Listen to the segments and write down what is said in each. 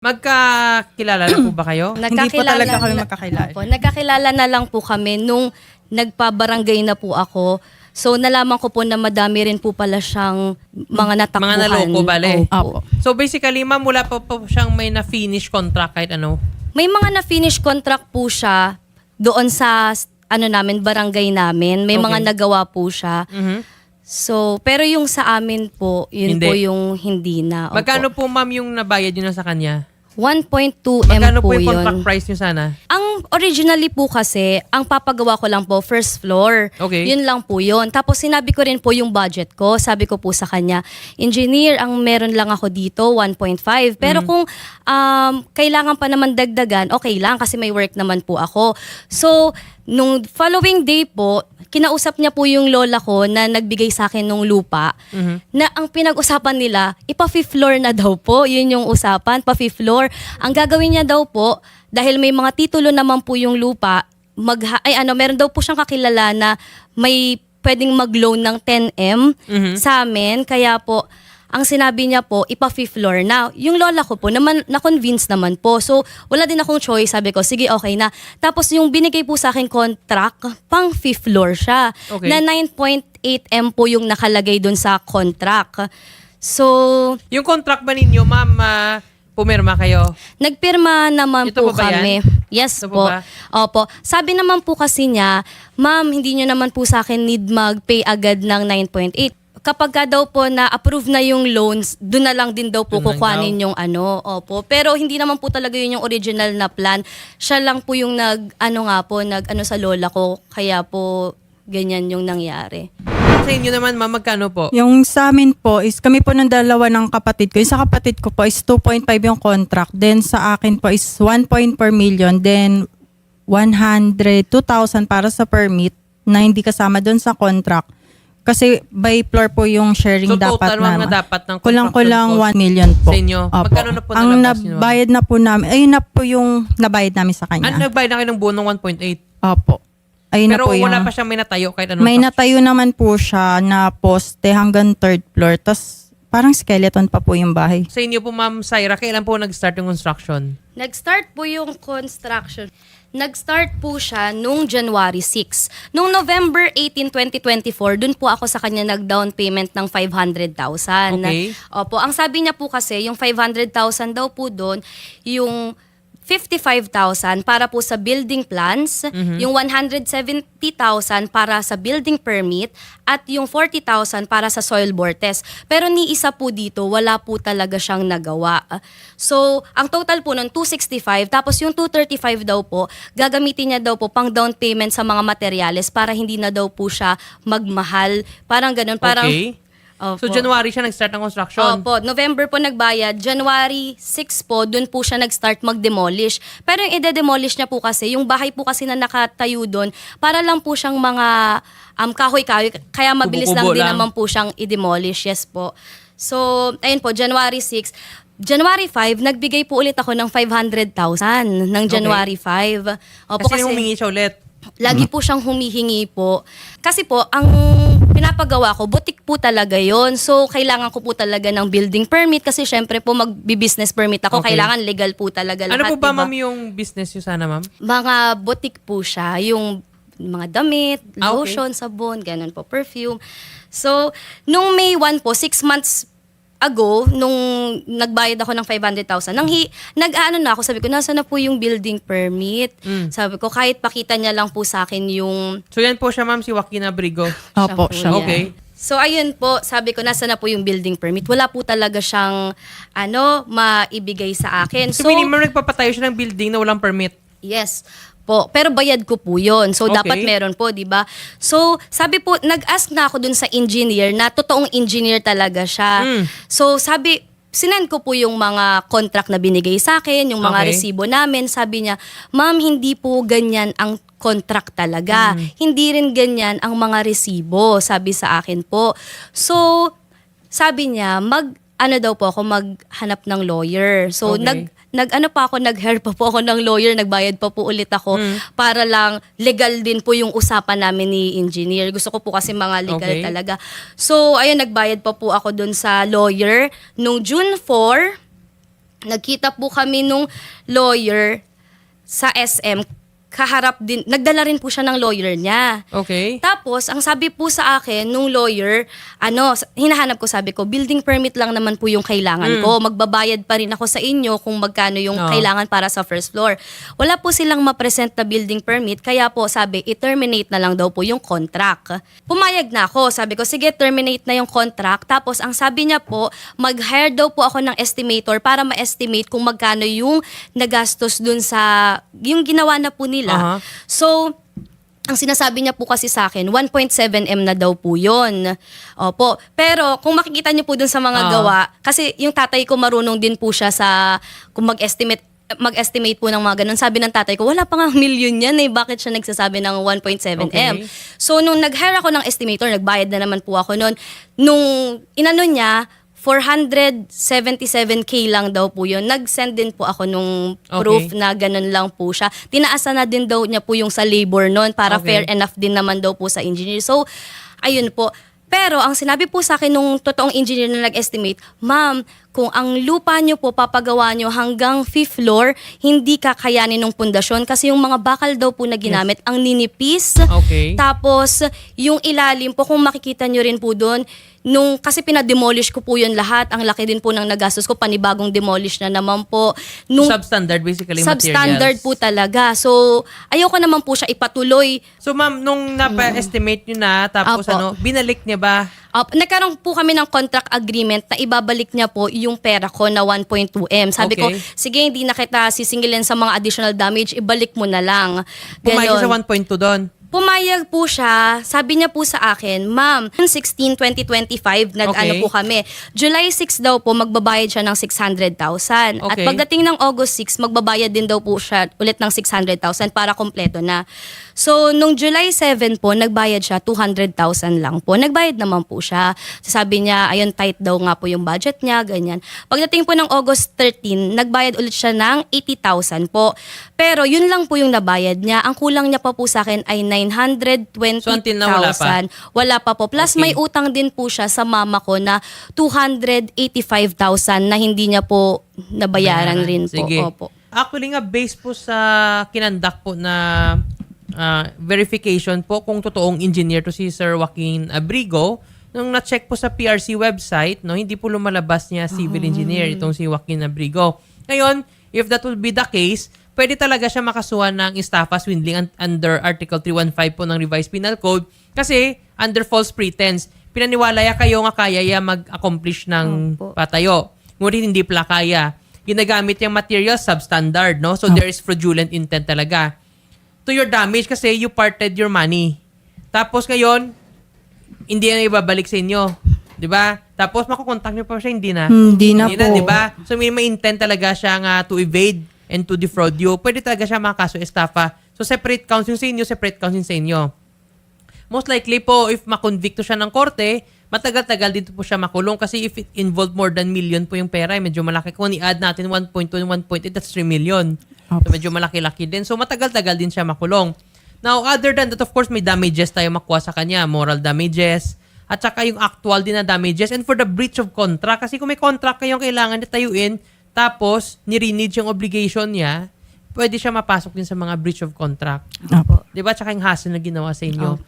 Magkakilala na po ba kayo? Hindi po talaga kami na- magkakilala. Opo, nagkakilala na lang po kami nung nagpabarangay na po ako. So nalaman ko po na madami rin po pala siyang mga natakbuhan. Mga naloko, bale. Opo. Opo. So basically, ma'am, wala pa po siyang may na-finish contract kahit ano. May mga na-finish contract po siya doon sa ano namin, barangay namin. May Okay. mga nagawa po siya. Mhm. So, pero yung sa amin po, yun Hindi. po yung hindi na. Opo. Magkano po, ma'am, yung nabayad yun na sa kanya? 1.2 M Magkano po po, yung yun. contract price nyo sana? Ang originally po kasi, ang papagawa ko lang po, first floor. Okay. Yun lang po yun. Tapos sinabi ko rin po yung budget ko. Sabi ko po sa kanya, engineer, ang meron lang ako dito, 1.5. Pero kung um, kailangan pa naman dagdagan, okay lang kasi may work naman po ako. So, nung following day po, kinausap niya po yung lola ko na nagbigay sa akin ng lupa na ang pinag-usapan nila, ipa-fifth floor na daw po. Yun yung usapan, pa-fifth floor. Ang gagawin niya daw po, dahil may mga titulo naman po yung lupa, mag ay ano, meron daw po siyang kakilala na may pwedeng mag-loan ng 10M sa amin. Kaya po, ang sinabi niya po, ipa-fifth floor na. Yung lola ko po, naman, na-convince naman po. So, wala din akong choice. Sabi ko, sige, okay na. Tapos yung binigay po sa akin contract, pang fifth floor siya. Okay. Na 9.8M po yung nakalagay dun sa contract. So, Yung contract ba ninyo, ma'am, ah, pumirma kayo? Nagpirma naman Ito po po ba kami. yan? Yes Ito po po. ba? Opo. Sabi naman po kasi niya, ma'am, hindi nyo naman po sa akin need mag-pay agad ng 9.8. Kapag ka daw po na approve na yung loans, doon na lang din daw po Doon lang kukuhanin yung ano. Opo. Pero hindi naman po talaga yun yung original na plan. Siya lang po yung nag, ano nga po, nag ano sa lola ko. Kaya po, ganyan yung nangyari. Sa inyo naman, ma'am, magkano po? Yung sa amin po is kami po ng dalawa ng kapatid ko. Yung sa kapatid ko po is 2.5 yung contract. Then sa akin po is 1 point per million. Then 102,000 para sa permit na hindi kasama doon sa contract. Kasi by floor po yung sharing So, dapat total, naman. na dapat ng Kulang-kulang construction 1 million po. Sa inyo? Opo. Magkano na po Ang nalabas nyo? nabayad na po namin, ayun na po yung nabayad namin sa Ano, kanya. nagbayad na kayo ng buo ng 1.8? Opo. Ayun Pero na po yung, wala pa siyang may natayo kahit anong may natayo naman po siya na poste hanggang third floor. Tapos parang skeleton pa po yung bahay. Sa inyo po, ma'am Syra, kailan po nag-start yung construction? Nag-start po yung construction. Nag-start po siya nung January 6. Nung November 18, 2024, dun po ako sa kanya nag-down payment ng 500,000. Okay. Opo, ang sabi niya po kasi, yung 500,000 daw po doon, yung 55,000 para po sa building plans, yung 170,000 para sa building permit, at yung 40,000 para sa soil bore test. Pero ni isa po dito, wala po talaga siyang nagawa. So, ang total po nun, 265, tapos yung 235 daw po, gagamitin niya daw po pang down payment sa mga materyales para hindi na daw po siya magmahal. Parang ganun, parang... okay. So, Opo. January siya nag-start ng construction. Opo, November po nagbayad. January 6 po, dun po siya nag-start mag-demolish. Pero yung ide-demolish niya po kasi, yung bahay po kasi na nakatayo doon, para lang po siyang mga um, kahoy-kahoy. Kaya mabilis lang Kubo-kubo din lang. naman po siyang i-demolish. Yes po. So, ayun po, January 6. January 5, nagbigay po ulit ako ng 500,000 ng January 5. Opo, kasi, humingi siya ulit. Lagi po siyang humihingi po. Kasi po, ang pinapagawa ko, butik po talaga yon So, kailangan ko po talaga ng building permit kasi syempre po magbi-business permit ako. Okay. Kailangan legal po talaga Ano lahat. po ba, diba? ma'am, yung business nyo sana, ma'am? Mga butik po siya. Yung mga damit, Ah, okay. lotion, sabon, ganun po, perfume. So, nung May 1 po, six months ago, nung nagbayad ako ng 500,000, nang hi, nag-ano na ako, sabi ko, nasa na po yung building permit? Mm. Sabi ko, kahit pakita niya lang po sa akin yung So, yan po siya, ma'am, si Joaquin Abrigo. Opo, po siya. yan. Okay. So ayun po, sabi ko nasa na po yung building permit. Wala po talaga siyang ano maibigay sa akin. So, So minimum nagpapatayo siya ng building na walang permit. yes po, pero bayad ko po 'yon. So Okay. dapat meron po, 'di ba? So sabi po, nag-ask na ako dun sa engineer na totoong engineer talaga siya. Mm. So sabi Sinend ko po yung mga contract na binigay sa akin, yung mga Okay. resibo namin. Sabi niya, ma'am, hindi po ganyan ang contract talaga. Mm. Hindi rin ganyan ang mga resibo, sabi sa akin po. So, sabi niya, mag, ano daw po ako, maghanap ng lawyer. So, Okay. nag, nag, ano pa ako, nag-hire pa po ako ng lawyer, nagbayad pa po ulit ako para lang legal din po yung usapan namin ni engineer. Gusto ko po kasi mga legal Okay. talaga. So, ayun, nagbayad pa po ako dun sa lawyer. Nung June 4, nagkita po kami nung lawyer sa SM. Kaharap din, nagdala rin po siya ng lawyer niya. Okay. Tapos, ang sabi po sa akin nung lawyer, ano, hinahanap ko sabi ko, building permit lang naman po yung kailangan Mm. ko. Magbabayad pa rin ako sa inyo kung magkano yung Oo. kailangan para sa first floor. Wala po silang ma-present na building permit, kaya po sabi, i-terminate na lang daw po yung contract. Pumayag na ako. Sabi ko, sige, terminate na yung contract. Tapos, ang sabi niya po, mag-hire daw po ako ng estimator para ma-estimate kung magkano yung nagastos dun sa, yung ginawa na po nila. Aha. So, ang sinasabi niya po kasi sa akin, 1.7M na daw po yun. Opo. Pero kung makikita niyo po dun sa mga Ah. gawa, kasi yung tatay ko marunong din po siya sa kung mag-estimate mag-estimate po ng mga ganun. Sabi ng tatay ko, wala pa nga million yan eh. Bakit siya nagsasabi ng 1.7M? Okay. So, nung nag-hire ako ng estimator, nagbayad na naman po ako noon. Nung inano niya, 477k lang daw po yun. Nag-send din po ako nung proof Okay. na ganun lang po siya. Tinaasan na din daw niya po yung sa labor noon para Okay. fair enough din naman daw po sa engineer. So, ayun po. Pero ang sinabi po sa akin nung totoong engineer na nag-estimate, Ma'am, kung ang lupa nyo po papagawa nyo hanggang fifth floor, hindi kakayanin ng pundasyon kasi yung mga bakal daw po na ginamit, ang ninipis. Okay. Tapos, yung ilalim po, kung makikita nyo rin po doon, nung, kasi pinademolish ko po yun lahat. Ang laki din po ng nagastos ko, panibagong demolish na naman po. Nung, Substandard basically substandard materials. po talaga. So, ayoko naman po siya ipatuloy. So ma'am, nung napa-estimate nyo na, tapos Apo. ano, binalik niya ba? Uh, nagkaroon po kami ng contract agreement na ibabalik niya po yung pera ko na 1.2M. Sabi ko, Okay. sige, hindi na kita sisingilin sa mga additional damage, ibalik mo na lang. Pumayag siya Ganon. sa 1.2 doon. Pumayag po siya. Sabi niya po sa akin, Ma'am, 16, 2025, nag-ano Okay. po kami. July 6 daw po, magbabayad siya ng 600,000. At Okay. pagdating ng August 6, magbabayad din daw po siya ulit ng 600,000 para kompleto na. So, nung July 7 po, nagbayad siya 200,000 lang po. Nagbayad naman po siya. Sabi niya, ayun, tight daw nga po yung budget niya, ganyan. Pagdating po ng August 13, nagbayad ulit siya ng 80,000 po. Pero yun lang po yung nabayad niya. Ang kulang niya pa po sa akin ay 920,000. So, until now, wala pa? Wala pa po. Plus, Okay. may utang din po siya sa mama ko na 285,000 na hindi niya po nabayaran rin po. Sige. Opo. Actually nga, based po sa kinandak po na ah, verification po kung totoong engineer to si Sir Joaquin Abrigo, nung na-check po sa PRC website, no, hindi po lumalabas niya civil engineer itong si Joaquin Abrigo. Ngayon, if that will be the case, pwede talaga siya makasuhan ng estafa swindling un- under Article 315 po ng Revised Penal Code kasi under false pretense, pinaniwala ya kayo nga kaya ya mag-accomplish ng Opo. patayo. Ngunit hindi pala kaya. Ginagamit yung materials substandard, no? So there is fraudulent intent talaga. To your damage kasi you parted your money. Tapos ngayon, hindi na ibabalik sa inyo. 'Di ba? Tapos makukontak niyo pa siya, hindi na. Hindi na Hindi po. na, di ba? So may, may intent talaga siya nga to evade and to defraud you. Pwede talaga siya makakaso estafa. So separate counts yung sa inyo, separate counts yung sa inyo. Most likely po, if makonvicto siya ng korte, matagal-tagal dito po siya makulong kasi if it involved more than million po yung pera, eh, medyo malaki. Kung i-add natin 1.2 and 1.8, that's 3 million. So medyo malaki-laki din. So matagal-tagal din siya makulong. Now, other than that, of course, may damages tayo makuha sa kanya. Moral damages, at saka yung actual din na damages. And for the breach of contract, kasi kung may contract kayong kailangan na tayuin, tapos nirinid yung obligation niya, pwede siya mapasok din sa mga breach of contract. Opo. Di ba? Tsaka yung hassle na ginawa sa inyo.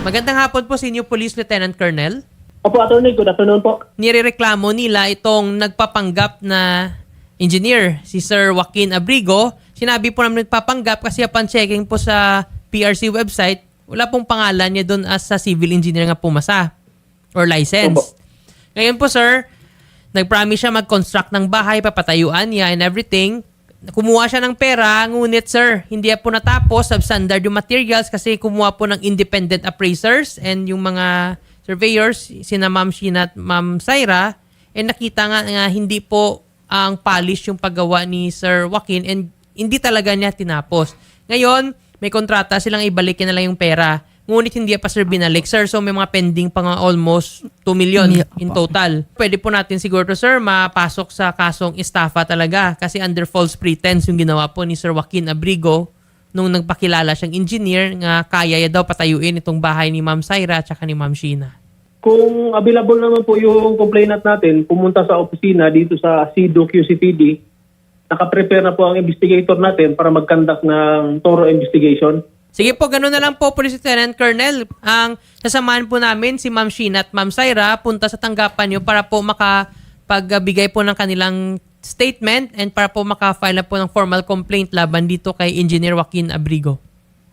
Magandang hapon po sa inyo, Police Lieutenant Colonel. Opo, attorney. Good afternoon po. Nirereklamo nila itong nagpapanggap na engineer, si Sir Joaquin Abrigo. Sinabi po namin nagpapanggap kasi upon checking po sa PRC website, wala pong pangalan niya doon as sa civil engineer nga pumasa or license. Opo. Ngayon po, sir, nag-promise siya mag-construct ng bahay, papatayuan niya and everything. Kumuha siya ng pera, ngunit sir, hindi po natapos, substandard yung materials kasi kumuha po ng independent appraisers and yung mga surveyors, sina Ma'am Sheena at Ma'am Syra, and nakita nga, nga hindi po ang polish yung paggawa ni Sir Joaquin and hindi talaga niya tinapos. Ngayon, may kontrata silang ibalikin na lang yung pera. Ngunit hindi pa sir binalik. Sir, so may mga pending pa nga almost 2 million in total. Pwede po natin siguro to sir mapasok sa kasong estafa talaga kasi under false pretense yung ginawa po ni Sir Joaquin Abrigo nung nagpakilala siyang engineer nga kaya ya daw patayuin itong bahay ni Ma'am Syra at ni Ma'am Sheena. Kung available naman po yung complainant natin, pumunta sa opisina dito sa CIDO QCPD nakaprepare na po ang investigator natin para mag-conduct ng thorough investigation. Sige po, ganun na lang po, Police Lieutenant Colonel. Ang sasamahan po namin si Ma'am Sheena at Ma'am Syra punta sa tanggapan nyo para po makapagbigay po ng kanilang statement and para po makafile na po ng formal complaint laban dito kay Engineer Joaquin Abrigo.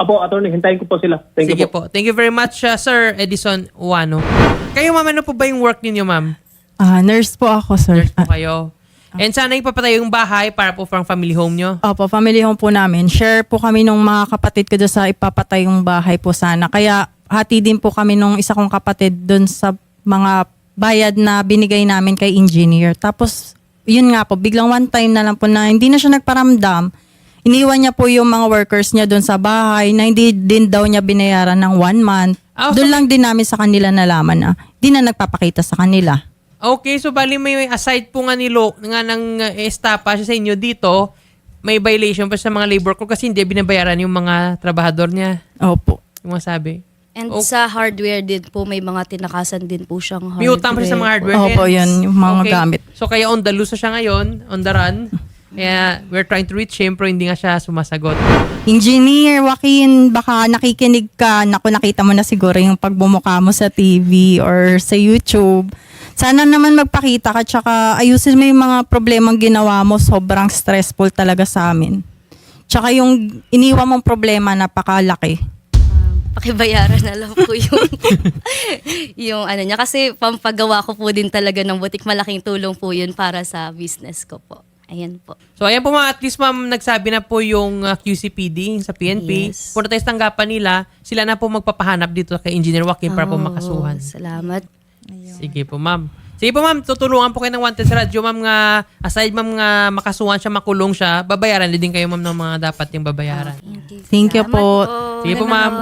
Apo, attorney, hintayin ko po sila. Thank Sige you po. po. Thank you very much, uh, Sir Edison Uwano. Kayo, ma'am, ano po ba yung work ninyo, ma'am? Ah, nurse po ako, sir. Nurse po kayo. And sana ipapatayo yung bahay para po pang family home nyo. Opo, family home po namin. Share po kami nung mga kapatid ko doon sa ipapatay yung bahay po sana. Kaya hati din po kami nung isa kong kapatid doon sa mga bayad na binigay namin kay engineer. Tapos, yun nga po, biglang one time na lang po na hindi na siya nagparamdam. Iniwan niya po yung mga workers niya doon sa bahay na hindi din daw niya binayaran ng one month. Ah, so doon lang din namin sa kanila nalaman na hindi na nagpapakita sa kanila. Okay, so bali may aside po nga nilo nga ng uh, estapa siya sa inyo dito, may violation pa sa mga labor ko kasi hindi binabayaran yung mga trabahador niya. Opo. Yung mga sabi. And Oh. sa hardware din po, may mga tinakasan din po siyang hardware. May utang pa siya sa mga hardware. Opo, hence. yun, yung mga gamit. So kaya on the loose na siya ngayon, on the run. Kaya we're trying to reach him pero hindi nga siya sumasagot. Engineer Joaquin, baka nakikinig ka. Naku, nakita mo na siguro yung pagbumuka mo sa TV or sa YouTube. Sana naman magpakita ka tsaka ayusin mo yung mga problemang ginawa mo. Sobrang stressful talaga sa amin. Tsaka yung iniwan mong problema napakalaki. Um, pakibayaran na lang po yung yung ano niya kasi pampagawa ko po din talaga ng butik malaking tulong po yun para sa business ko po. Ayan po. So ayan po mga at least ma'am nagsabi na po yung uh, QCPD sa PNP. Yes. Punta tayo tanggapan nila. Sila na po magpapahanap dito kay Engineer Joaquin para po makasuhan. Salamat. Sige po, ma'am. Sige po, ma'am. Tutulungan po kayo ng Wanted sa radyo, ma'am, nga aside, ma'am, nga makasuhan siya, makulong siya, babayaran din kayo, ma'am, ng mga dapat yung babayaran. Thank you. Thank you Salamat po. Sige po, ma'am.